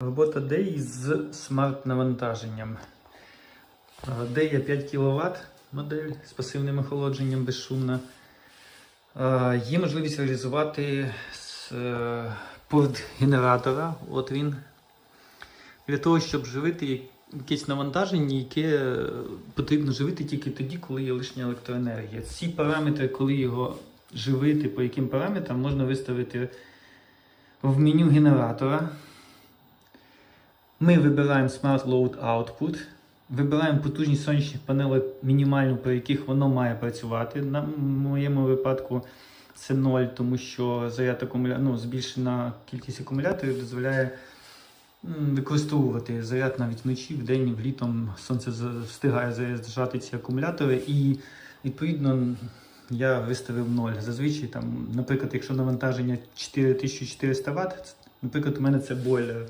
Робота DEI з смарт-навантаженням. DEI 5 кВт модель з пасивним охолодженням безшумна. Є можливість реалізувати з е, порт генератора. От він. Для того, щоб живити якесь навантаження, яке е, потрібно живити тільки тоді, коли є лишня електроенергія. Ці параметри, коли його живити, по яким параметрам, можна виставити в меню генератора. Ми вибираємо Smart Load Output, вибираємо потужність сонячних панелей мінімальну, по яких воно має працювати. На моєму випадку це 0, тому що заряд акумуля... ну, збільшена кількість акумуляторів дозволяє використовувати заряд навіть вночі, вдень, влітом сонце встигає заряджати ці акумулятори і відповідно я виставив 0. Зазвичай, там, наприклад, якщо навантаження 4400 Вт, наприклад, у мене це бойлер.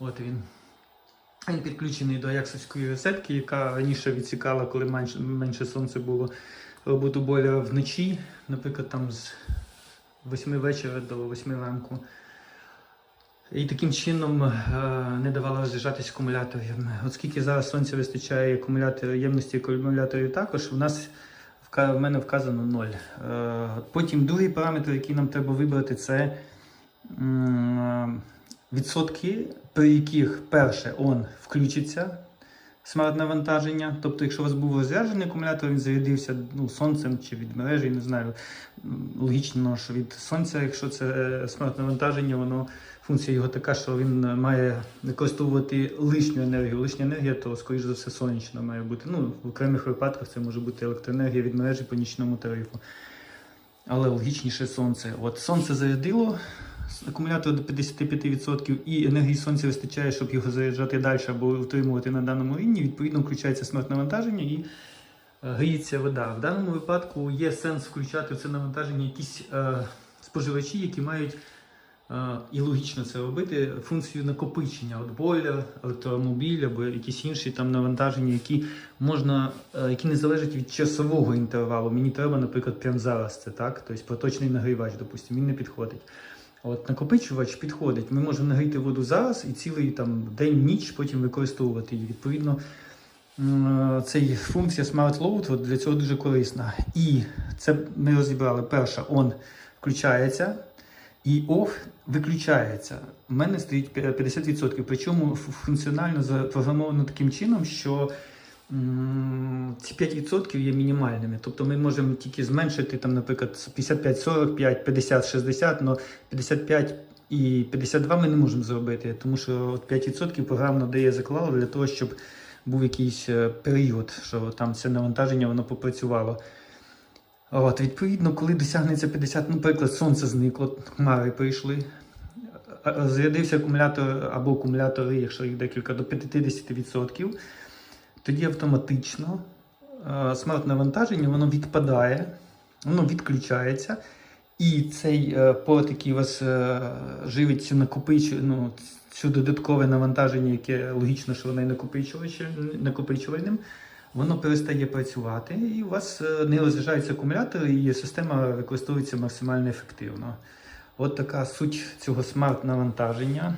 От він. Він підключений до яксовської розетки, яка раніше відсікала, коли менше, менше сонце було роботу бойлера вночі, наприклад, там з 8 вечора до 8 ранку. І таким чином е, не давала розряджатись акумуляторів. Оскільки зараз сонця вистачає акумулятор, ємності акумуляторів також, у нас в мене вказано 0. Е, Потім другий параметр, який нам треба вибрати, це м, відсотки, при яких перше он включиться смарт-навантаження. Тобто, якщо у вас був розряджений акумулятор, він зарядився ну, сонцем чи від мережі, не знаю. Логічно, що від сонця, якщо це е, смарт-навантаження, воно функція його така, що він е, має використовувати лишню енергію. Лишня енергія, то, скоріш за все, сонячна має бути. Ну, в окремих випадках це може бути електроенергія від мережі по нічному тарифу. Але логічніше сонце. От сонце зарядило акумулятор до 55% і енергії сонця вистачає, щоб його заряджати далі або утримувати на даному рівні. Відповідно, включається смарт-навантаження і е, гріється вода. В даному випадку є сенс включати в це навантаження якісь е, споживачі, які мають е, і логічно це робити, функцію накопичення, от бойлер, електромобіль або якісь інші там навантаження, які можна, е, які не залежать від часового інтервалу. Мені треба, наприклад, прямо зараз це так. Тобто проточний нагрівач, допустимо, він не підходить. От накопичувач підходить. Ми можемо нагріти воду зараз і цілий там день, ніч потім використовувати її. Відповідно, м, цей функція Smart Load от для цього дуже корисна. І це ми розібрали. Перша on включається і off виключається. У мене стоїть 50%. Причому функціонально запрограмовано таким чином, що ці 5% є мінімальними. Тобто ми можемо тільки зменшити, там, наприклад, 55-45, 50-60, але 55 і 52 ми не можемо зробити, тому що от 5% програмно дає заклало для того, щоб був якийсь е, період, що там це навантаження воно попрацювало. От, відповідно, коли досягнеться 50, наприклад, сонце зникло, хмари прийшли, зарядився акумулятор або акумулятори, якщо їх декілька, до 50%, тоді автоматично е, смарт-навантаження воно відпадає, воно відключається. І цей е, порт, який у вас е, живить цю накопичу, ну, цю додаткове навантаження, яке логічно, що воно є накопичувальним, воно перестає працювати, і у вас не розряджається акумулятор, і система використовується максимально ефективно. От така суть цього смарт-навантаження.